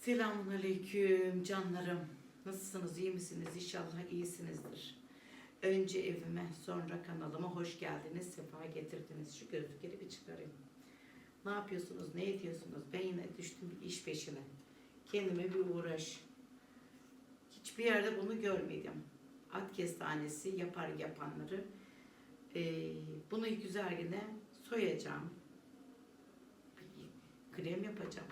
Selamun Aleyküm canlarım. Nasılsınız, iyi misiniz? İnşallah iyisinizdir. Önce evime, sonra kanalıma hoş geldiniz, sefa getirdiniz. Şu gözlükleri bir çıkarayım. Ne yapıyorsunuz, ne ediyorsunuz? Ben yine düştüm bir iş peşine. Kendime bir uğraş. Hiçbir yerde bunu görmedim. At kestanesi yapar yapanları. Ee, bunu güzelgine soyacağım. Krem yapacağım.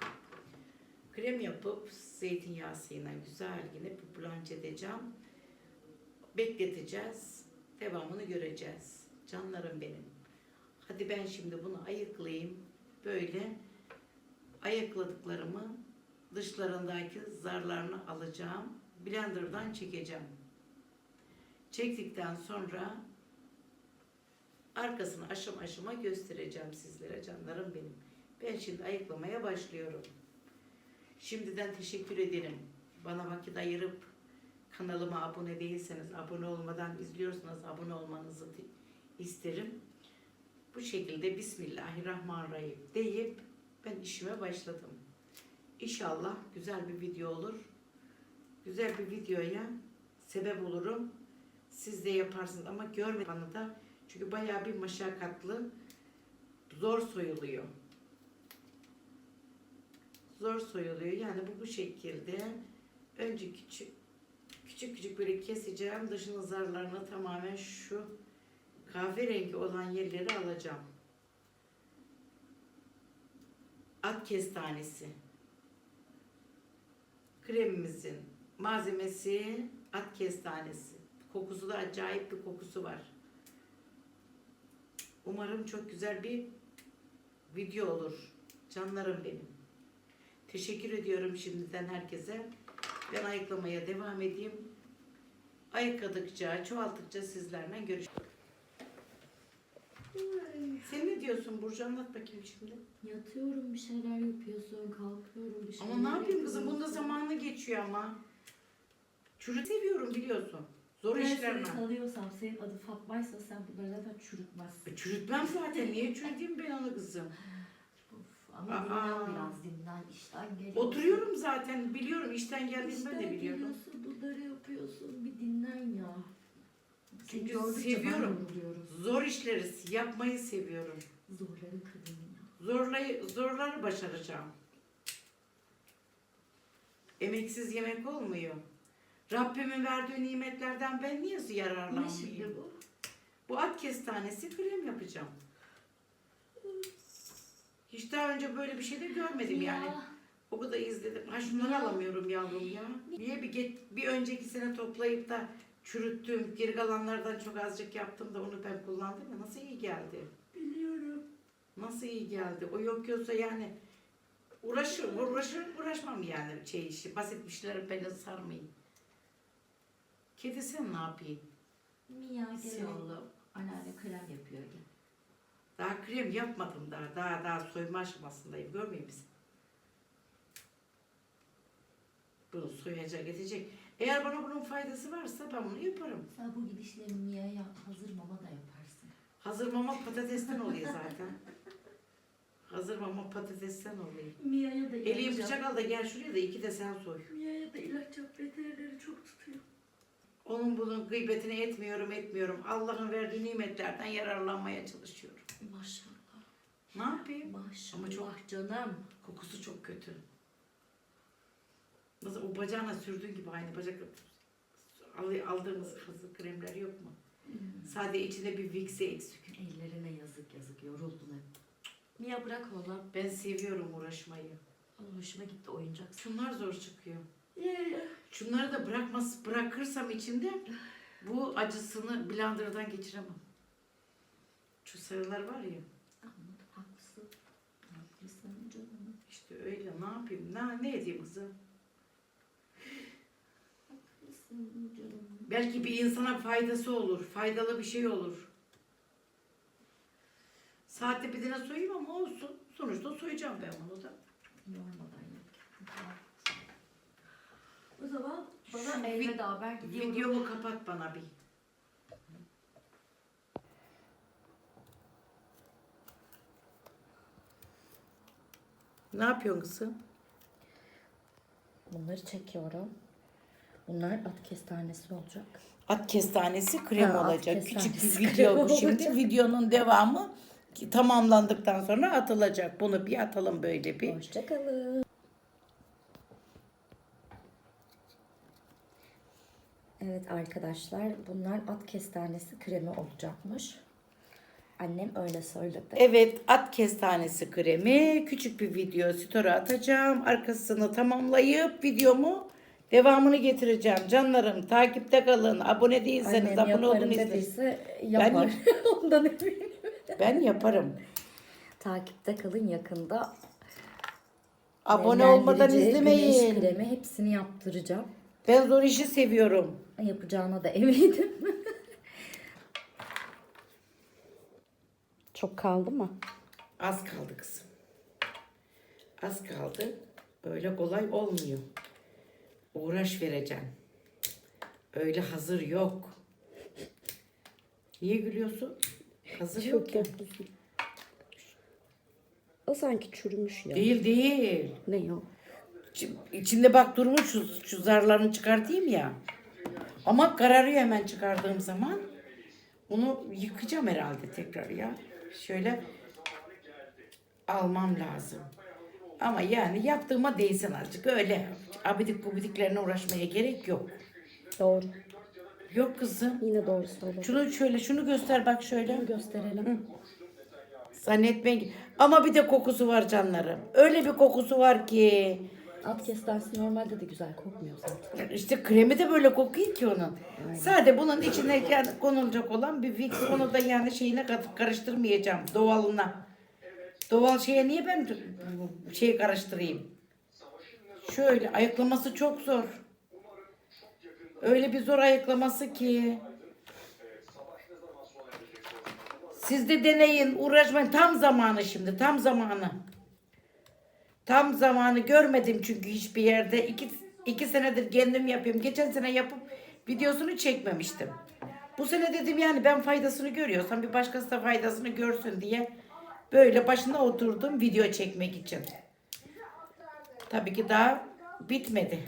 Krem yapıp zeytinyağıyla güzel yine bir blanç edeceğim. Bekleteceğiz. Devamını göreceğiz. Canlarım benim. Hadi ben şimdi bunu ayıklayayım. Böyle ayıkladıklarımı dışlarındaki zarlarını alacağım. Blender'dan çekeceğim. Çektikten sonra arkasını aşama aşama göstereceğim sizlere canlarım benim. Ben şimdi ayıklamaya başlıyorum. Şimdiden teşekkür ederim. Bana vakit ayırıp kanalıma abone değilseniz, abone olmadan izliyorsanız abone olmanızı isterim. Bu şekilde Bismillahirrahmanirrahim deyip ben işime başladım. İnşallah güzel bir video olur. Güzel bir videoya sebep olurum. Siz de yaparsınız ama görme bana da. Çünkü bayağı bir maşakkatlı, zor soyuluyor zor soyuluyor. Yani bu bu şekilde önce küçük küçük küçük böyle keseceğim. Dışının zarlarını tamamen şu kahverengi olan yerleri alacağım. At kestanesi. Kremimizin malzemesi at kestanesi. Kokusu da acayip bir kokusu var. Umarım çok güzel bir video olur. Canlarım benim. Teşekkür ediyorum şimdiden herkese. Ben ayıklamaya devam edeyim. Ayıkladıkça, çoğalttıkça sizlerle görüşürüz. Sen ne diyorsun Burcu? Anlat bakayım şimdi. Yatıyorum bir şeyler yapıyorsun, kalkıyorum bir şeyler Ama ne yapayım kızım? Bunda zamanı geçiyor ama. Çürü seviyorum biliyorsun. Zor Ben işler seni var. tanıyorsam, senin adı Fatma'ysa sen bunları zaten çürütmezsin. E, Çürütmem zaten. Niye çürüteyim ben onu kızım? Ama Aa. dinlen biraz dinlen, işten geliyorsun. Oturuyorum zaten. Biliyorum. işten geldiğimi ben İşten de biliyorum. geliyorsun, bunları yapıyorsun, bir dinlen ya. Seni Çünkü gördükçe ben seviyorum. yoruluyorum. Zor işleri yapmayı seviyorum. Zorların kadını ya. Zorlayı, zorları başaracağım. Emeksiz yemek olmuyor. Rabbimin verdiği nimetlerden ben niye Ne şimdi yararlanmayayım? bu? Bu at kestanesi krem yapacağım. Hiç daha önce böyle bir şey de görmedim yani. Ya, O kadar izledim. Ha şunları Ya. alamıyorum yavrum ya. Niye bir, geç, bir önceki sene toplayıp da çürüttüm. Geri kalanlardan çok azıcık yaptım da onu ben kullandım ya. Nasıl iyi geldi? biliyorum. Nasıl iyi geldi? O yok yoksa yani uğraşır, uğraşır, uğraşmam yani şey işi. Basit şeyler beni sarmayın. Kedi sen ne yapayım? Mia gel oğlum. Anneanne krem yapıyor gel. Daha krem yapmadım daha. Daha daha soyma aşamasındayım. Görmüyor musun? Bunu soyacak, edecek. Eğer bana bunun faydası varsa ben bunu yaparım. Sen bu gidişle Mia'ya hazır mama da yaparsın. Hazır mama patatesten oluyor zaten. Hazır mama patatesten oluyor. Mia'ya da Elini bıçak al da gel şuraya da iki de sen soy. Mia'ya da ilaç yap. Veterinerleri çok tutuyor. Onun bunun gıybetini etmiyorum etmiyorum. Allah'ın verdiği nimetlerden yararlanmaya çalışıyorum. Maşallah. Ne yapayım? Maşallah Ama çok- canım. Kokusu çok kötü. Nasıl o bacağına sürdüğün gibi aynı bacak al- aldığımız hazır kremler yok mu? Sadece içinde bir Vicks'i eksik. Ellerine yazık yazık yoruldun hep. Mia bırak oğlum. Ben seviyorum uğraşmayı. Oğlum hoşuma gitti oyuncak. Şunlar zor çıkıyor. Şunları da bırakmaz, bırakırsam içinde bu acısını blenderdan geçiremem. Şu sarılar var ya, Anladım haklısın. Haklısın canım. işte öyle ne yapayım, ne, ne edeyim kızım? Haklısın canım. Belki bir insana faydası olur, faydalı bir şey olur. Saatte bir tane soyayım ama olsun. Sonuçta soyacağım ben onu da. Yormadan yap. O zaman Şu bana vid- elveda haber gidiyorum. Videomu kapat bana bir. Ne yapıyorsun kızım? Bunları çekiyorum. Bunlar at kestanesi olacak. At kestanesi krem Ha, olacak. Küçük bir kestanesi video bu şimdi. Videonun devamı tamamlandıktan sonra atılacak. Bunu bir atalım böyle bir. Hoşçakalın. Evet arkadaşlar bunlar at kestanesi kremi olacakmış. Annem öyle söyledi. Evet at kestanesi kremi küçük bir video story atacağım. Arkasını tamamlayıp videomu devamını getireceğim. Canlarım takipte kalın. Abone değilseniz Annem abone olun yaparım izleyin. dediyse yapar. Ondan eminim. Ben yaparım. Takipte kalın yakında. Abone olmadan Nemlendirici, izlemeyin. Güneş kremi hepsini yaptıracağım. Ben zor işi seviyorum. Yapacağına da eminim. Çok kaldı mı? Az kaldı kızım. Az kaldı. Öyle kolay olmuyor. Uğraş vereceğim. öyle hazır yok. Niye gülüyorsun? Hazır yok ya. O sanki çürümüş ya. Değil değil. Ne o? İçi- İçinde bak durmuş şu, şu zarlarını çıkartayım ya. Ama kararıyor hemen çıkardığım zaman. Bunu yıkayacağım herhalde tekrar ya. Şöyle almam lazım. Ama yani yaptığıma değsin azıcık öyle. Abidik gubidiklerine uğraşmaya gerek yok. Doğru. Yok kızım. Yine doğru söyledin. Şunu şöyle şunu göster bak şöyle. gösterelim. Zannetmeyin. Ama bir de kokusu var canlarım. Öyle bir kokusu var ki. At kestanesi normalde de güzel kokmuyor zaten. İşte kremi de böyle kokuyor ki onun. Sade bunun içine yani konulacak olan bir fix. Onu da yani şeyine karıştırmayacağım. Doğalına. Doğal şeye niye ben şey karıştırayım? Şöyle ayıklaması çok zor. Öyle bir zor ayıklaması ki. Siz de deneyin, uğraşmayın. Tam zamanı şimdi, tam zamanı. Tam zamanı görmedim çünkü hiçbir yerde. İki, iki senedir kendim yapıyorum. Geçen sene yapıp videosunu çekmemiştim. Bu sene dedim yani ben faydasını görüyorsam bir başkası da faydasını görsün diye böyle başına oturdum video çekmek için. Tabii ki daha bitmedi.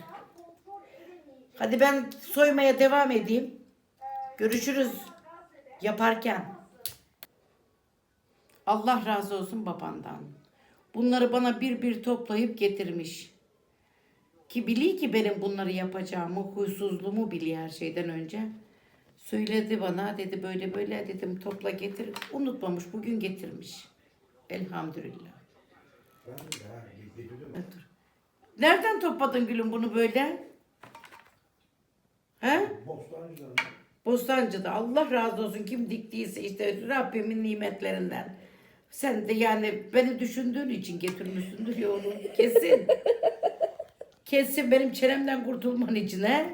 Hadi ben soymaya devam edeyim. Görüşürüz yaparken. Allah razı olsun babandan. Bunları bana bir bir toplayıp getirmiş. Ki biliyor ki benim bunları yapacağımı, huysuzluğumu biliyor her şeyden önce. Söyledi bana dedi böyle böyle dedim topla getir. Unutmamış bugün getirmiş. Elhamdülillah. Nereden topladın gülüm bunu böyle? He? Bostancı'dan Bostancı'da Allah razı olsun kim diktiyse işte Rabbimin nimetlerinden. Sen de yani beni düşündüğün için getirmişsindir ya onu. Kesin. Kesin benim çenemden kurtulman için he.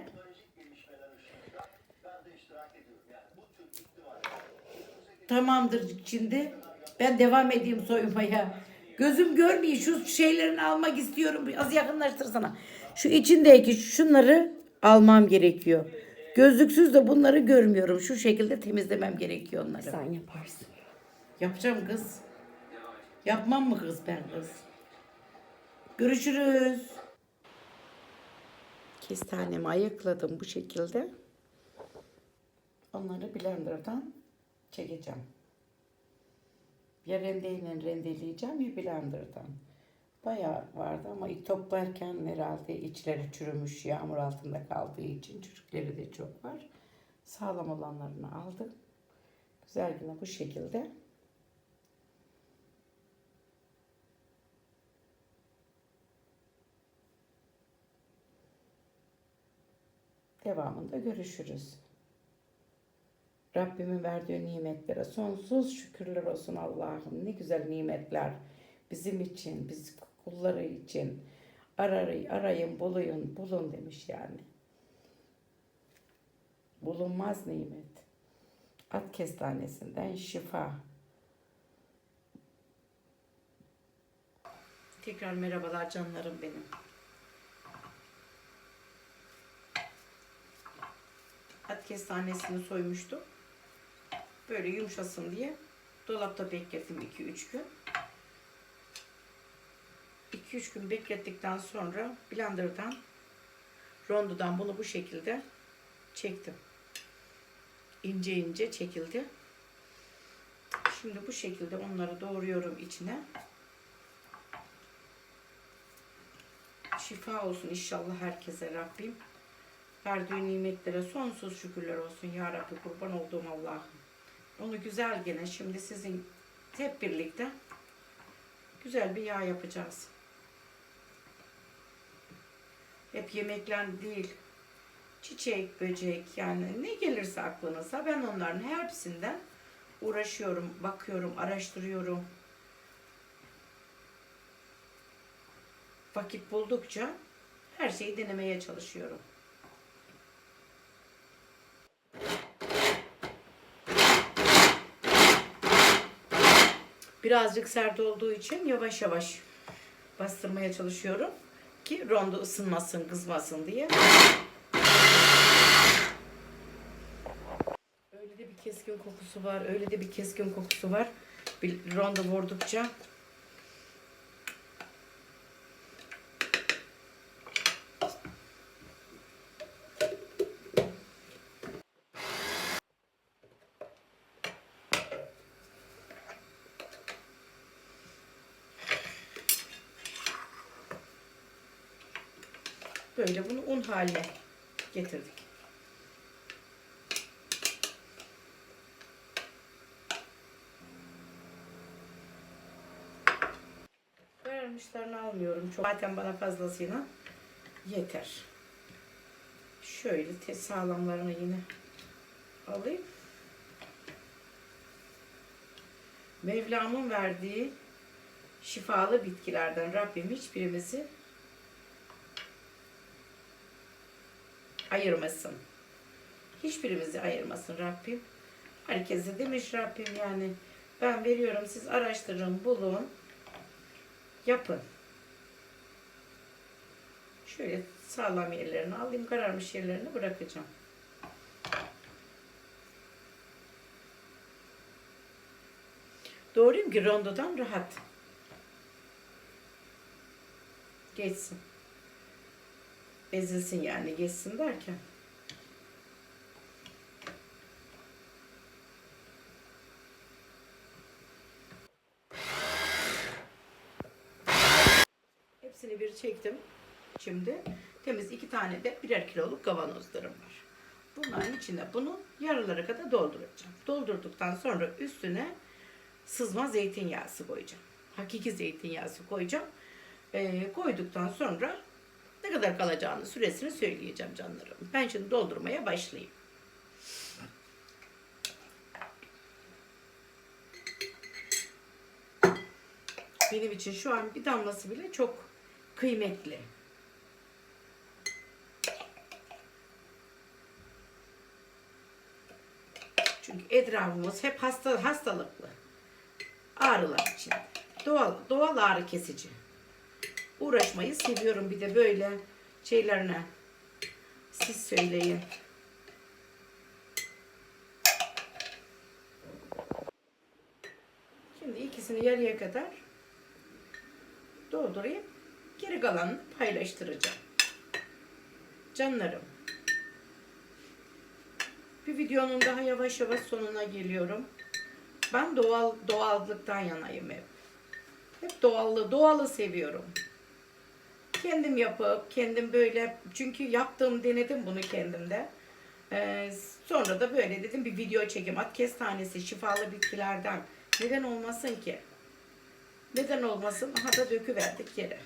Tamamdır şimdi. Ben devam edeyim soymaya. Gözüm görmüyor. Şu şeylerini almak istiyorum. Az yakınlaştırsana. Şu içindeki şunları almam gerekiyor. Gözlüksüz de bunları görmüyorum. Şu şekilde temizlemem gerekiyor onları. Sen yaparsın. Yapacağım kız. Yapmam mı kız ben kız? Görüşürüz. Kestanemi ayıkladım bu şekilde. Onları blenderdan çekeceğim. Ya rendeyle rendeleyeceğim ya blenderdan. Bayağı vardı ama toplarken herhalde içleri çürümüş yağmur altında kaldığı için çocukları da çok var. Sağlam olanlarını aldım. Güzel yine bu şekilde. Devamında görüşürüz. Rabbimin verdiği nimetlere sonsuz şükürler olsun Allah'ım. Ne güzel nimetler bizim için, biz kulları için. Arayın, arayın, buluyun, bulun demiş yani. Bulunmaz nimet. At kestanesinden şifa. Tekrar merhabalar canlarım benim. Kestanesini soymuştum. Böyle yumuşasın diye dolapta beklettim 2-3 gün. 2-3 gün beklettikten sonra blenderdan rondodan bunu bu şekilde çektim. İnce ince çekildi. Şimdi bu şekilde onları doğruyorum içine. Şifa olsun inşallah herkese Rabbim. Verdiği nimetlere sonsuz şükürler olsun ya Rabbi kurban olduğum Allah'ım. Onu güzel gene şimdi sizin hep birlikte güzel bir yağ yapacağız. Hep yemekler değil. Çiçek, böcek yani ne gelirse aklınıza ben onların hepsinden uğraşıyorum, bakıyorum, araştırıyorum. Vakit buldukça her şeyi denemeye çalışıyorum. Birazcık sert olduğu için yavaş yavaş bastırmaya çalışıyorum ki rondo ısınmasın, kızmasın diye. Öyle de bir keskin kokusu var, öyle de bir keskin kokusu var. Bir rondo vurdukça böyle bunu un haline getirdik. Vermişlerini almıyorum. Çok. Zaten bana fazlasıyla yeter. Şöyle sağlamlarını yine alayım. Mevlam'ın verdiği şifalı bitkilerden Rabbim hiçbirimizi ayırmasın. Hiçbirimizi ayırmasın Rabbim. Herkese demiş Rabbim yani ben veriyorum siz araştırın, bulun, yapın. Şöyle sağlam yerlerini alayım, kararmış yerlerini bırakacağım. Doğruyum ki rondodan rahat. Geçsin. Ezilsin yani geçsin derken. Hepsini bir çektim. Şimdi temiz iki tane de birer kiloluk kavanozlarım var. Bunların içine bunu yarılara kadar dolduracağım. Doldurduktan sonra üstüne sızma zeytinyağı koyacağım. Hakiki zeytinyağı koyacağım. Ee, koyduktan sonra ne kadar kalacağını süresini söyleyeceğim canlarım. Ben şimdi doldurmaya başlayayım. Benim için şu an bir damlası bile çok kıymetli. Çünkü etrafımız hep hasta hastalıklı. Ağrılar için. Doğal doğal ağrı kesici. Uğraşmayı seviyorum bir de böyle şeylerine. Siz söyleyin. Şimdi ikisini yarıya kadar doldurayım. Geri kalanını paylaştıracağım. Canlarım. Bir videonun daha yavaş yavaş sonuna geliyorum. Ben doğal doğallıktan yanayım hep. Hep doğallığı, doğalı seviyorum. Kendim yapıp, kendim böyle, çünkü yaptığım, denedim bunu kendimde. Ee, sonra da böyle dedim bir video çekeyim. At kestanesi, şifalı bitkilerden. Neden olmasın ki? Neden olmasın? Aha da döküverdik yere.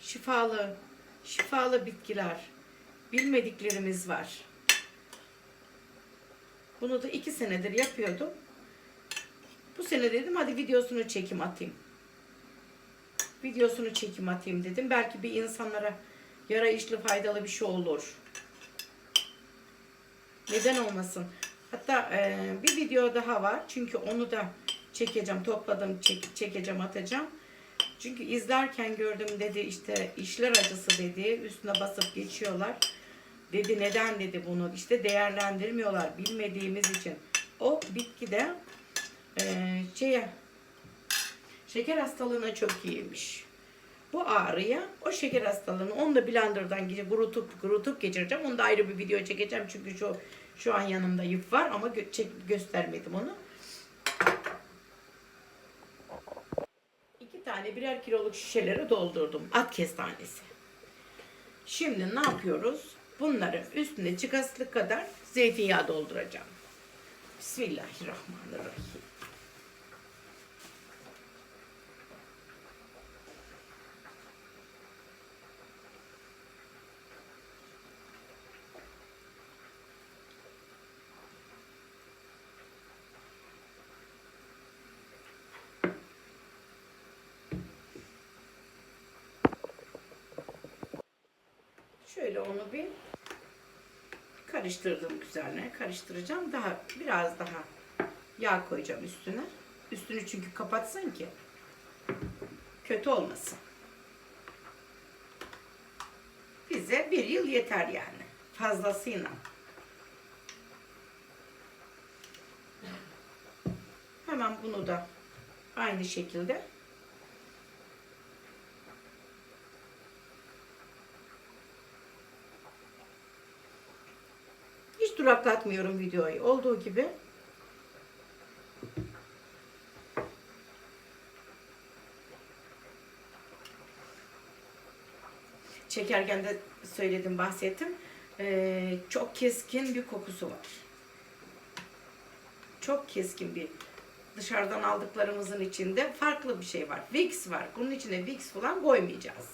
Şifalı, şifalı bitkiler. Bilmediklerimiz var. Bunu da iki senedir yapıyordum. Bu sene dedim hadi videosunu çekim atayım videosunu çekim atayım dedim. Belki bir insanlara yarayışlı faydalı bir şey olur. Neden olmasın? Hatta e, bir video daha var. Çünkü onu da çekeceğim. Topladım, çek, çekeceğim, atacağım. Çünkü izlerken gördüm dedi işte işler acısı dedi. Üstüne basıp geçiyorlar. Dedi neden dedi bunu işte değerlendirmiyorlar bilmediğimiz için. O bitki de eee şeye, şeker hastalığına çok iyiymiş. Bu ağrıya o şeker hastalığını onu da blenderdan geçir, kurutup kurutup geçireceğim. Onu da ayrı bir video çekeceğim çünkü şu şu an yanımda yıp var ama gö- çek, göstermedim onu. İki tane birer kiloluk şişelere doldurdum. At kestanesi. Şimdi ne yapıyoruz? Bunları üstüne çıkaslık kadar zeytinyağı dolduracağım. Bismillahirrahmanirrahim. Şöyle onu bir karıştırdım güzelce. Karıştıracağım. Daha biraz daha yağ koyacağım üstüne. Üstünü çünkü kapatsın ki kötü olmasın. Bize bir yıl yeter yani. Fazlasıyla. Hemen bunu da aynı şekilde Hiç duraklatmıyorum videoyu. Olduğu gibi. Çekerken de söyledim, bahsettim. Ee, çok keskin bir kokusu var. Çok keskin bir. Dışarıdan aldıklarımızın içinde farklı bir şey var. Vicks var. Bunun içine Vicks falan koymayacağız.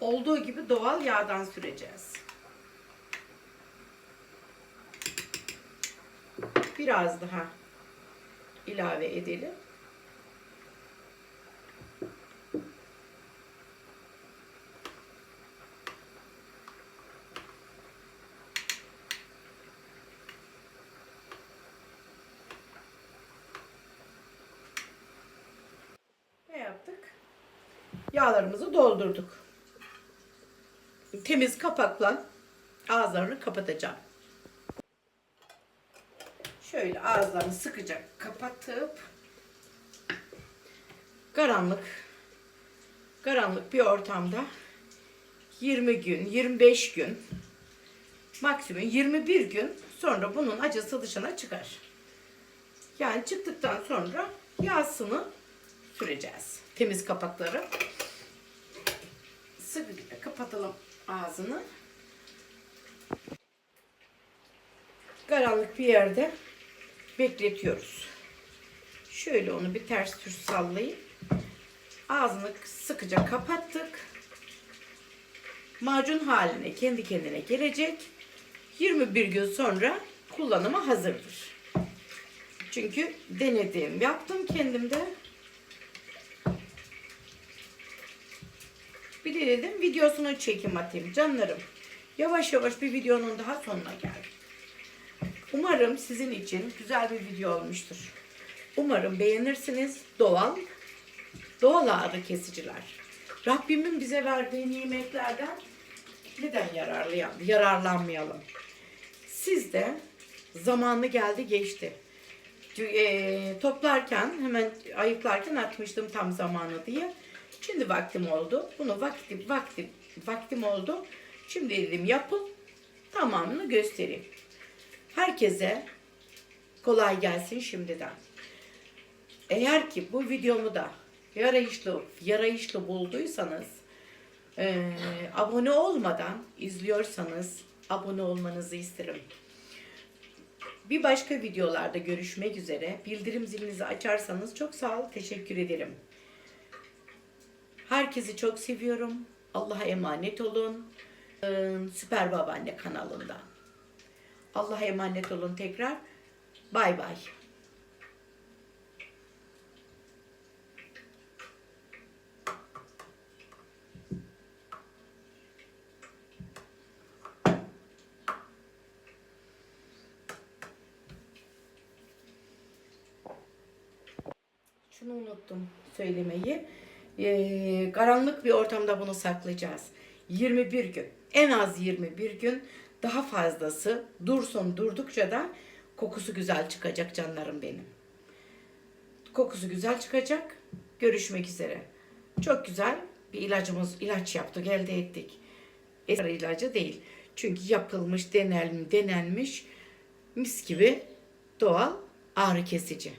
Olduğu gibi doğal yağdan süreceğiz. Biraz daha ilave edelim. Ne yaptık? Yağlarımızı doldurduk. Temiz kapakla ağızlarını kapatacağım. Şöyle ağızlarını sıkıca kapatıp karanlık karanlık bir ortamda 20 gün, 25 gün maksimum 21 gün sonra bunun acısı dışına çıkar. Yani çıktıktan sonra yağsını süreceğiz. Temiz kapakları. Sıkıca kapatalım ağzını. Karanlık bir yerde bekletiyoruz. Şöyle onu bir ters düz sallayıp ağzını sıkıca kapattık. Macun haline kendi kendine gelecek. 21 gün sonra kullanıma hazırdır. Çünkü denedim, yaptım kendimde. Bir de dedim videosunu çekim atayım canlarım. Yavaş yavaş bir videonun daha sonuna geldim. Umarım sizin için güzel bir video olmuştur. Umarım beğenirsiniz. Doğal, doğal ağrı kesiciler. Rabbimin bize verdiği nimetlerden neden yararlanmayalım? Siz de zamanı geldi geçti. E, toplarken hemen ayıklarken atmıştım tam zamanı diye. Şimdi vaktim oldu. Bunu vaktim vaktim vaktim oldu. Şimdi dedim yapın. Tamamını göstereyim. Herkese kolay gelsin şimdiden. Eğer ki bu videomu da yarayışlı, yarayışlı bulduysanız eee, abone olmadan izliyorsanız abone olmanızı isterim. Bir başka videolarda görüşmek üzere. Bildirim zilinizi açarsanız çok sağ ol, teşekkür ederim. Herkesi çok seviyorum. Allah'a emanet olun. Ee, Süper Babaanne kanalından. Allah'a emanet olun tekrar. Bay bay. Şunu unuttum söylemeyi. Ee, karanlık bir ortamda bunu saklayacağız. 21 gün. En az 21 gün daha fazlası dursun durdukça da kokusu güzel çıkacak canlarım benim. Kokusu güzel çıkacak. Görüşmek üzere. Çok güzel bir ilacımız, ilaç yaptık, elde ettik. Eski ilacı değil. Çünkü yapılmış, denel, denenmiş mis gibi doğal ağrı kesici.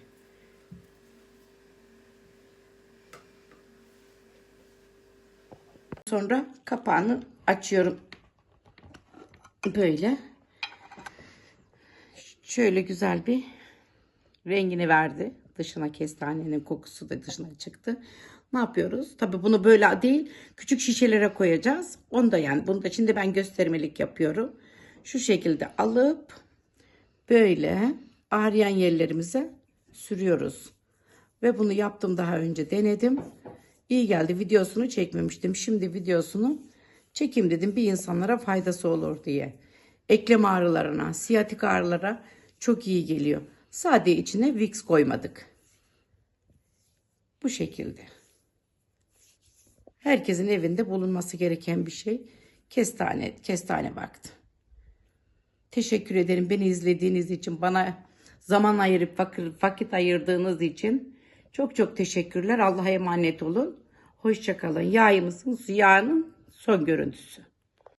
Sonra kapağını açıyorum. Böyle. Şöyle güzel bir rengini verdi. Dışına kestanenin kokusu da dışına çıktı. Ne yapıyoruz? Tabii bunu böyle değil, küçük şişelere koyacağız. Onu da yani bunu da şimdi ben göstermelik yapıyorum. Şu şekilde alıp böyle ağrıyan yerlerimize sürüyoruz. Ve bunu yaptım daha önce denedim. İyi geldi. Videosunu çekmemiştim. Şimdi videosunu çekeyim dedim. Bir insanlara faydası olur diye. Eklem ağrılarına, siyatik ağrılara çok iyi geliyor. Sade içine Vicks koymadık. Bu şekilde. Herkesin evinde bulunması gereken bir şey. Kestane, kestane baktı. Teşekkür ederim beni izlediğiniz için, bana zaman ayırıp vakit ayırdığınız için. Çok çok teşekkürler. Allah'a emanet olun. Hoşçakalın. Yağımızın yağının son görüntüsü.